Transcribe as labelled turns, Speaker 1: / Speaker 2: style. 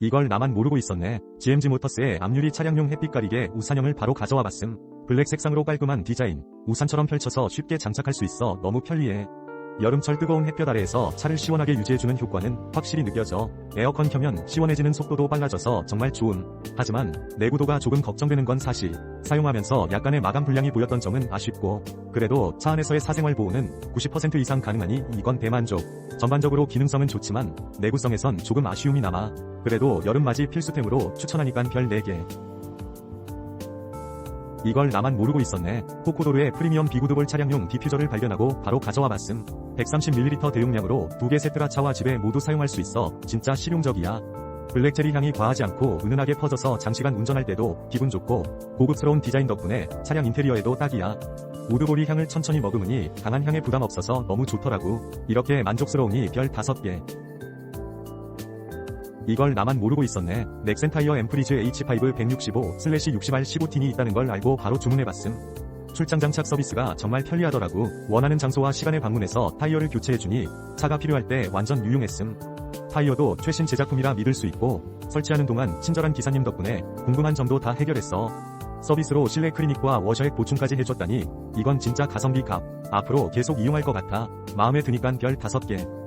Speaker 1: 이걸 나만 모르고 있었네. GMG 모터스의 앞유리 차량용 햇빛 가리개 우산형을 바로 가져와 봤음. 블랙 색상으로 깔끔한 디자인, 우산처럼 펼쳐서 쉽게 장착할 수 있어 너무 편리해. 여름철 뜨거운 햇볕 아래에서 차를 시원하게 유지해주는 효과는 확실히 느껴져. 에어컨 켜면 시원해지는 속도도 빨라져서 정말 좋음. 하지만 내구도가 조금 걱정되는 건 사실. 사용하면서 약간의 마감 불량이 보였던 점은 아쉽고 그래도 차 안에서의 사생활 보호는 90% 이상 가능하니 이건 대만족. 전반적으로 기능성은 좋지만 내구성에선 조금 아쉬움이 남아. 그래도 여름맞이 필수템으로 추천하니깐 별 4개. 이걸 나만 모르고 있었네. 코코도르의 프리미엄 비구드볼 차량용 디퓨저를 발견하고 바로 가져와 봤음. 130ml 대용량으로 두 개 세트라 차와 집에 모두 사용할 수 있어 진짜 실용적이야. 블랙체리 향이 과하지 않고 은은하게 퍼져서 장시간 운전할 때도 기분 좋고 고급스러운 디자인 덕분에 차량 인테리어에도 딱이야. 우드보리 향을 천천히 머금으니 강한 향에 부담 없어서 너무 좋더라고. 이렇게 만족스러우니 별 5개. 이걸 나만 모르고 있었네. 넥센 타이어 엠프리즈 H5 165/60R 15틴이 있다는 걸 알고 바로 주문해봤음. 출장 장착 서비스가 정말 편리하더라고. 원하는 장소와 시간에 방문해서 타이어를 교체해주니 차가 필요할 때 완전 유용했음. 타이어도 최신 제작품이라 믿을 수 있고 설치하는 동안 친절한 기사님 덕분에 궁금한 점도 다 해결했어. 서비스로 실내 클리닉과 워셔액 보충까지 해줬다니 이건 진짜 가성비 값. 앞으로 계속 이용할 것 같아. 마음에 드니깐 별 5개.